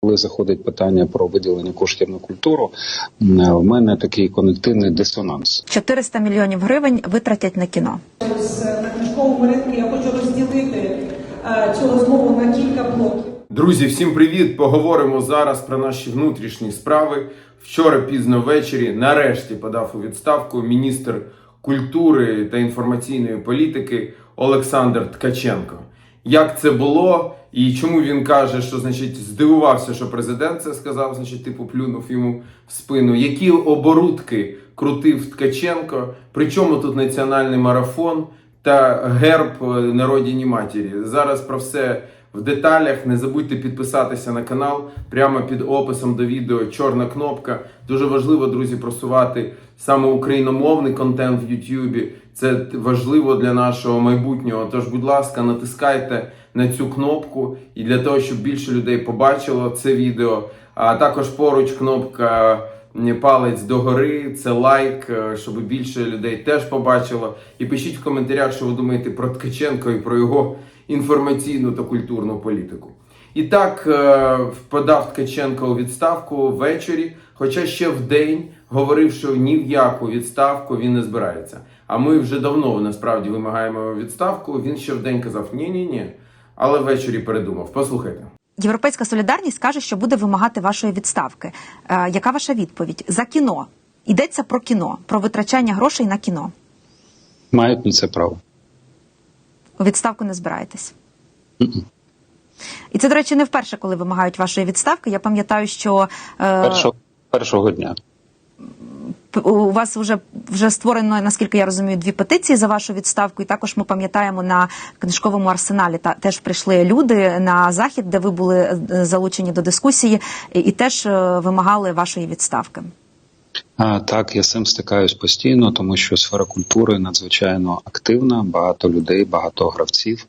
Коли заходить питання про виділення коштів на культуру, в мене такий конективний дисонанс. 400 мільйонів гривень витратять на кіно. З- на книжковому ринку я хочу розділити е, цю розмову на кілька блоків. Друзі, всім привіт! Поговоримо зараз про наші внутрішні справи. Вчора пізно ввечері нарешті подав у відставку міністр культури та інформаційної політики Олександр Ткаченко. Як це було і чому він каже, що значить здивувався, що президент це сказав, значить, типу плюнув йому в спину. Які оборудки крутив Ткаченко? Причому тут національний марафон та герб народіні народній матері? Зараз про все в деталях. Не забудьте підписатися на канал прямо під описом до відео. Чорна кнопка. Дуже важливо, друзі, просувати саме україномовний контент в Ютубі. Це важливо для нашого майбутнього. Тож, будь ласка, натискайте на цю кнопку і для того, щоб більше людей побачило це відео. А також поруч кнопка палець догори, це лайк, е, щоб більше людей теж побачило. І пишіть в коментарях, що ви думаєте про Ткаченко і про його інформаційну та культурну політику. І так е, подав Ткаченко у відставку ввечері, хоча ще в день говорив, що ні в яку відставку він не збирається. А ми вже давно насправді вимагаємо відставку. Він ще в день казав ні, ні, ні. Але ввечері передумав. Послухайте. Європейська солідарність каже, що буде вимагати вашої відставки. Е, яка ваша відповідь? За кіно йдеться про кіно, про витрачання грошей на кіно. Мають на це право. У відставку не збираєтесь. І це, до речі, не вперше, коли вимагають вашої відставки. Я пам'ятаю, що е, Першого, першого дня. у вас вже вже створено, наскільки я розумію, дві петиції за вашу відставку. І також ми пам'ятаємо на книжковому арсеналі. Та теж прийшли люди на захід, де ви були е, залучені до дискусії, і, і теж е, вимагали вашої відставки. Так, я з цим стикаюсь постійно, тому що сфера культури надзвичайно активна, багато людей, багато гравців,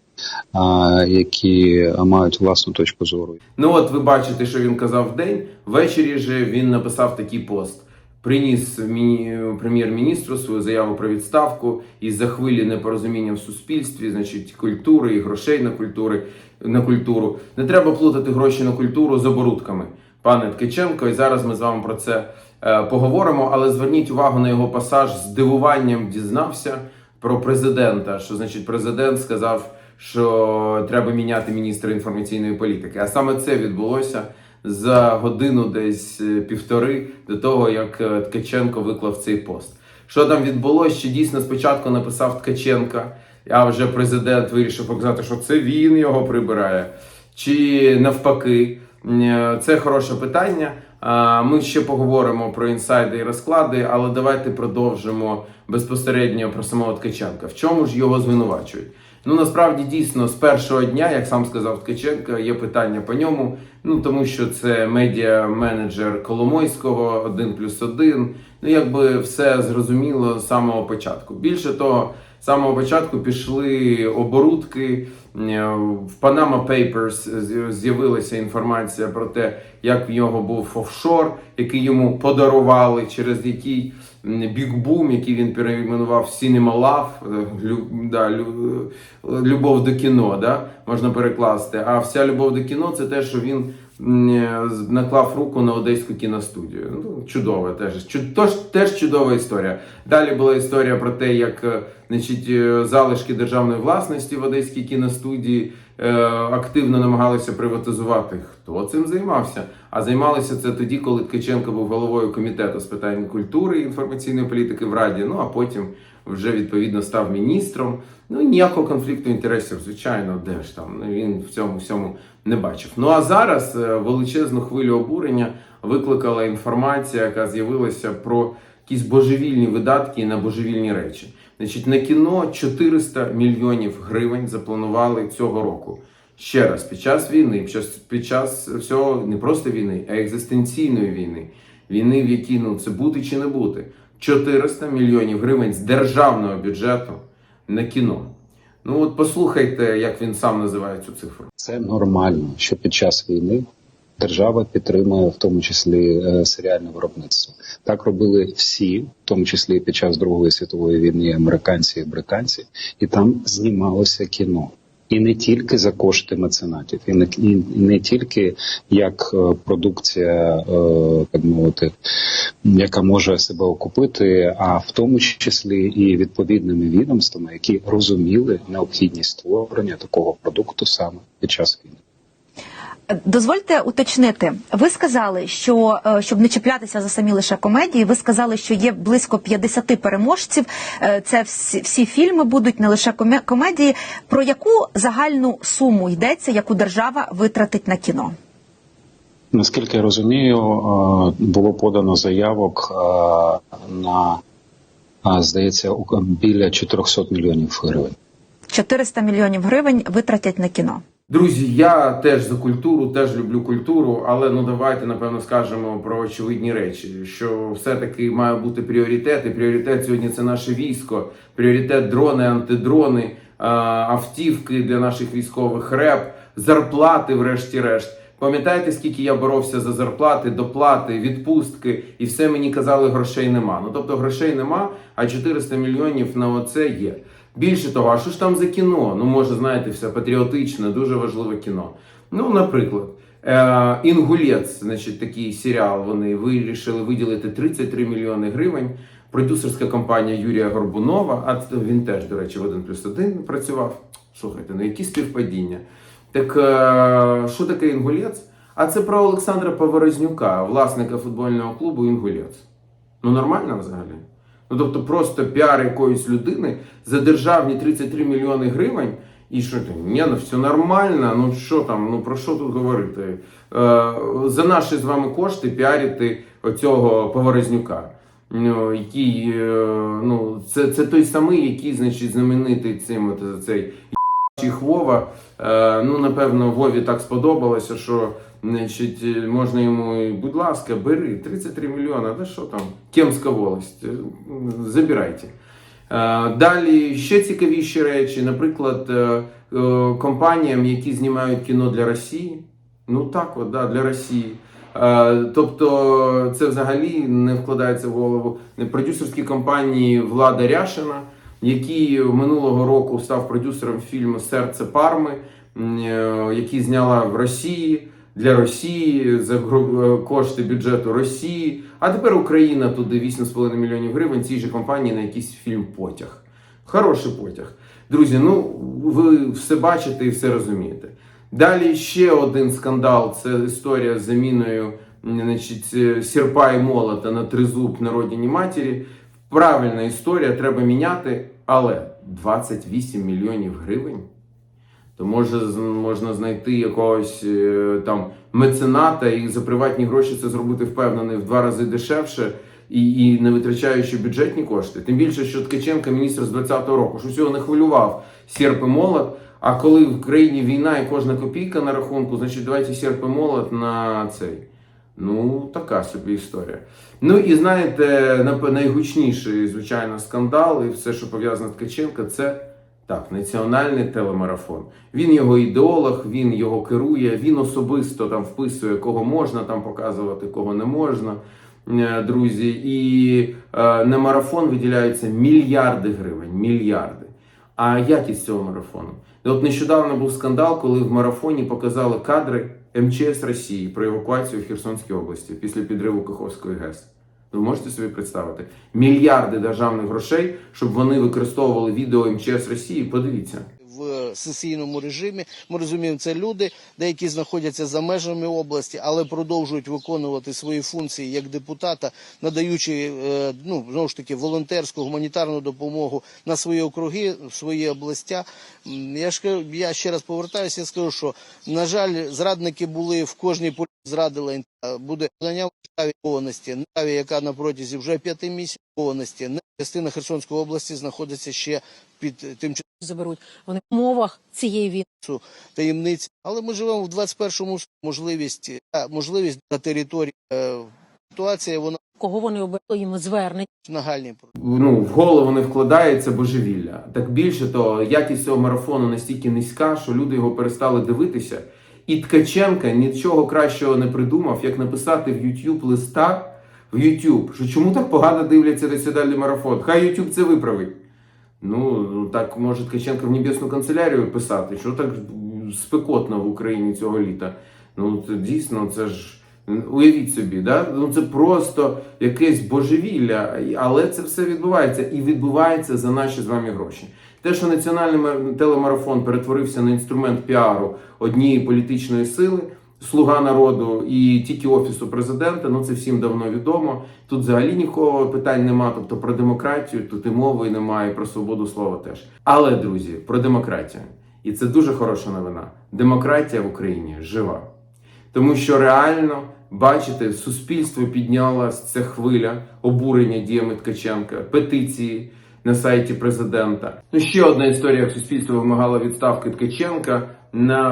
які мають власну точку зору. Ну от ви бачите, що він казав в день. Ввечері же він написав такий пост. Приніс міні- прем'єр-міністру свою заяву про відставку із за хвилі непорозуміння в суспільстві, значить, культури і грошей на культури на культуру. Не треба плутати гроші на культуру з оборудками, пане Ткаченко. І зараз ми з вами про це е, поговоримо. Але зверніть увагу на його пасаж з здивуванням дізнався про президента. Що значить, президент сказав, що треба міняти міністра інформаційної політики. А саме це відбулося за годину, десь е, півтори до того, як е, Ткаченко виклав цей пост. Що там відбулося? Чи дійсно спочатку написав Ткаченка, а вже президент вирішив показати, що це він його прибирає, чи навпаки? Е, Це хороше питання. А, Ми ще поговоримо про інсайди і розклади, але давайте продовжимо безпосередньо про самого Ткаченка. В чому ж його звинувачують? Ну насправді дійсно з першого дня, як сам сказав Ткаченко, є питання по ньому. Ну тому що це медіа-менеджер Коломойського, один плюс один. Ну якби все зрозуміло з самого початку. Більше того, самого початку пішли оборудки. Е, В Panama Papers з'явилася інформація про те, як в нього був офшор, який йому подарували, через який бікбум, який він перейменував Cinema Love, е, лю- да, лю- е, любов до кіно, да, можна перекласти. А вся любов до кіно це те, що він наклав руку на одеську кіностудію. Ну, чудово теж. Тож теж чудова історія. Далі була історія про те, як е, значить, е, залишки державної власності в одеській кіностудії е, активно намагалися приватизувати. Хто цим займався? А займалися це тоді, коли Ткаченко був головою комітету з питань культури і інформаційної політики в Раді. Ну а потім вже відповідно став міністром. Ну ніякого конфлікту інтересів, звичайно, де ж там ну, він в цьому всьому не бачив. Ну а зараз е, величезну хвилю обурення викликала інформація, яка з'явилася про якісь божевільні видатки на божевільні речі. Значить, на кіно 400 мільйонів гривень запланували цього року. Ще раз, під час війни, під час, під час всього не просто війни, а екзистенційної війни, війни, в якій ну це бути чи не бути, 400 мільйонів гривень з державного бюджету на кіно. Ну от послухайте, як він сам називає цю цифру. Це нормально, що під час війни держава підтримує в тому числі е, серіальне виробництво. Так робили всі, в тому числі під час Другої світової війни, американці і британці, і там знімалося кіно. І не тільки за кошти меценатів, і не, і не тільки як е, продукція, е, так мовити, яка може себе окупити, а в тому числі і відповідними відомствами, які розуміли необхідність створення такого продукту саме під час війни. Дозвольте уточнити. Ви сказали, що е, щоб не чіплятися за самі лише комедії, ви сказали, що є близько 50 переможців. Е, Це всі, всі фільми будуть не лише комедії. Про яку загальну суму йдеться, яку держава витратить на кіно? Наскільки я розумію, е, було подано заявок на здається біля 400 мільйонів гривень. 400 мільйонів гривень витратять на кіно. Друзі, я теж за культуру, теж люблю культуру, але ну давайте напевно скажемо про очевидні речі, що все-таки має бути пріоритет. І пріоритет сьогодні це наше військо, пріоритет дрони, антидрони, автівки для наших військових реп, зарплати, врешті-решт. Пам'ятаєте, скільки я боровся за зарплати, доплати, відпустки, і все мені казали, грошей нема. Ну тобто грошей нема, а 400 мільйонів на оце є. Більше того, а що ж там за кіно? Ну, може, знаєте, все патріотичне, дуже важливе кіно. Ну, наприклад, е, Інгулець, значить, такий серіал, вони вирішили виділити 33 мільйони гривень. Продюсерська компанія Юрія Горбунова, а він теж, до речі, в 1 плюс 1 працював. Слухайте, ну які співпадіння. Так е, що таке Інгулець? А це про Олександра Поворознюка, власника футбольного клубу Інгулець. Ну нормально взагалі. Ну тобто просто піар якоїсь людини за державні 33 мільйони гривень. І що ти? Ні, ну все нормально. Ну що там, ну про що тут говорити? Е, за наші з вами кошти піарити оцього Поворознюка. Ну, який, е, ну, це, це той самий, який, значить, знаменитий цим от, цей Вова, ну напевно, Вові так сподобалося, що значить, е, можна йому, будь ласка, бери 33 мільйони, да що там, Кемська волость, е, забирайте. Е, Далі ще цікавіші речі, наприклад, е, е, компаніям, які знімають кіно для Росії. Ну так, от, да, для Росії. Е, Тобто це взагалі не вкладається в голову. Продюсерські компанії Влада Ряшина, який минулого року став продюсером фільму Серце Парми, е, який зняла в Росії для Росії за е, кошти бюджету Росії. А тепер Україна туди 8,5 мільйонів гривень цій же компанії на якийсь фільм Потяг. Хороший потяг. Друзі, ну ви все бачите і все розумієте. Далі ще один скандал це історія з заміною значить, е, сірпа і молота на тризуб на родині матері. Правильна історія, треба міняти, але 28 мільйонів гривень. То може можна знайти якогось е, там мецената і за приватні гроші це зробити впевнений в два рази дешевше і, і не витрачаючи бюджетні кошти. Тим більше, що Ткаченко, міністр з 20-го року, що цього не хвилював серп і молот. А коли в країні війна і кожна копійка на рахунку, значить давайте серп і молот на цей. Ну, така собі історія. Ну і знаєте, найгучніший, звичайно, скандал і все, що пов'язано з Ткаченка, це так, національний телемарафон. Він його ідеолог, він його керує, він особисто там вписує, кого можна там показувати, кого не можна. Е, Друзі, і е, на марафон виділяються мільярди гривень, мільярди. А якість цього марафону? От нещодавно був скандал, коли в марафоні показали кадри МЧС Росії про евакуацію в Херсонській області після підриву Каховської ГЕС. Ви можете собі представити мільярди державних грошей, щоб вони використовували відео МЧС Росії. Подивіться. В сесійному режимі. Ми розуміємо, це люди, деякі знаходяться за межами області, але продовжують виконувати свої функції як депутата, надаючи е, ну знову ж таки волонтерську гуманітарну допомогу на свої округи, в свої областя. Я ж я ще раз повертаюся. Я скажу, що на жаль, зрадники були в кожній полі зрадила буде державі повності, державі, яка на протязі вже п'яти місяців повності. Частина Херсонської області знаходиться ще під тимчасовим заберуть. Вони в умовах цієї війни. цю таємниць. Але ми живемо в 21-му с- можливість, е, можливість на території. е, Ситуація вона Кого вони обрали їм звернення. нагальні. ну, в голову не вкладається божевілля. Так більше того, якість цього марафону настільки низька, що люди його перестали дивитися. І Ткаченка нічого кращого не придумав, як написати в YouTube листа в YouTube, що чому так погано дивляться національний марафон. Хай YouTube це виправить. Ну, так може Ткаченко в небесну канцелярію писати, що так спекотно в Україні цього літа. Ну, це дійсно, це ж. Уявіть собі, да? ну це просто якесь божевілля, але це все відбувається і відбувається за наші з вами гроші. Те, що національний телемарафон перетворився на інструмент піару однієї політичної сили, слуга народу і тільки офісу президента, ну це всім давно відомо. Тут взагалі нікого питань нема. Тобто про демократію тут і мови немає, і про свободу слова теж. Але друзі, про демократію, і це дуже хороша новина. Демократія в Україні жива. Тому що реально, бачите, суспільство піднялась ця хвиля обурення діями Ткаченка, петиції на сайті президента. Ну, ще одна історія, як суспільство вимагало відставки Ткаченка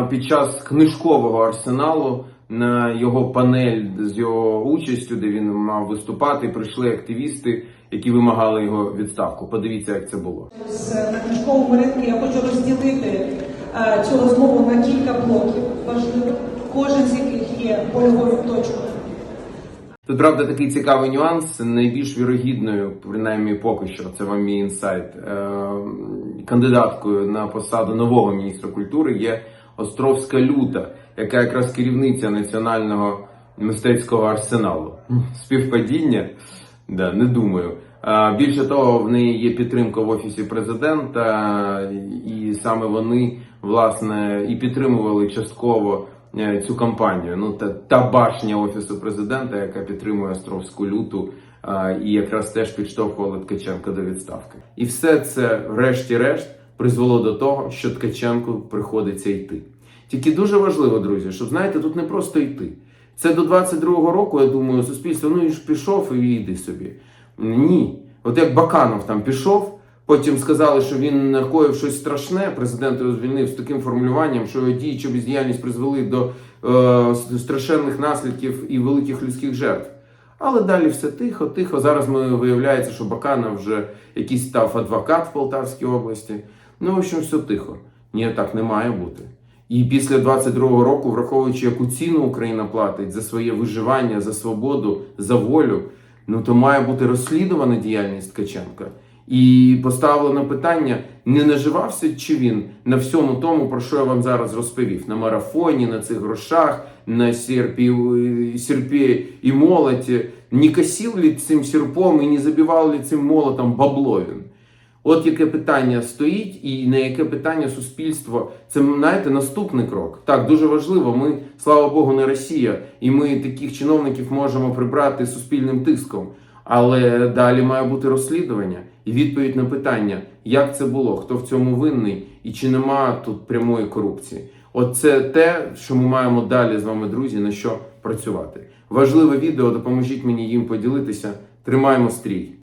під час книжкового арсеналу. На його панель з його участю, де він мав виступати, прийшли активісти, які вимагали його відставку. Подивіться, як це було. На книжковому ринку я хочу розділити е, цю розмову на кілька блоків важливих, кожен з яких є польовою точкою. Тут правда такий цікавий нюанс. Найбільш вірогідною, принаймні поки що, це вам мій інсайт. е, Кандидаткою на посаду нового міністра культури є Островська Люта, яка якраз керівниця національного мистецького арсеналу. Співпадіння? Да, не думаю. А, Більше того, в неї є підтримка в офісі президента, і саме вони власне і підтримували частково е, цю кампанію. Ну та, та башня офісу президента, яка підтримує Островську люту, і якраз теж підштовхувала Ткаченка до відставки. І все це, врешті-решт, призвело до того, що Ткаченку приходиться йти. Тільки дуже важливо, друзі, щоб знаєте, тут не просто йти. Це до 22-го року, я думаю, суспільство ну і ж пішов і йди собі. Ні. От як Баканов там пішов, потім сказали, що він накоїв щось страшне. Президент його звільнив з таким формулюванням, що його дії чи бездіяльність призвели до е, страшенних наслідків і великих людських жертв. Але далі все тихо, тихо. Зараз ми виявляється, що Баканов вже якийсь став адвокат в Полтавській області. Ну, в общем, все тихо. Ні, так не має бути. І після 22-го року, враховуючи, яку ціну Україна платить за своє виживання, за свободу, за волю, ну то має бути розслідувана діяльність Ткаченка. І поставлено питання: не наживався чи він на всьому тому, про що я вам зараз розповів: на марафоні, на цих грошах, на серпі, серпі і молоті, не косив ли цим серпом і не забивав ли цим молотом бабло він? От яке питання стоїть, і на яке питання суспільство це знаєте, наступний крок. Так, дуже важливо. Ми, слава Богу, не Росія, і ми таких чиновників можемо прибрати суспільним тиском. Але далі має бути розслідування і відповідь на питання, як це було, хто в цьому винний і чи нема тут прямої корупції. От це те, що ми маємо далі з вами, друзі, на що працювати. Важливе відео, допоможіть мені їм поділитися. Тримаємо стрій.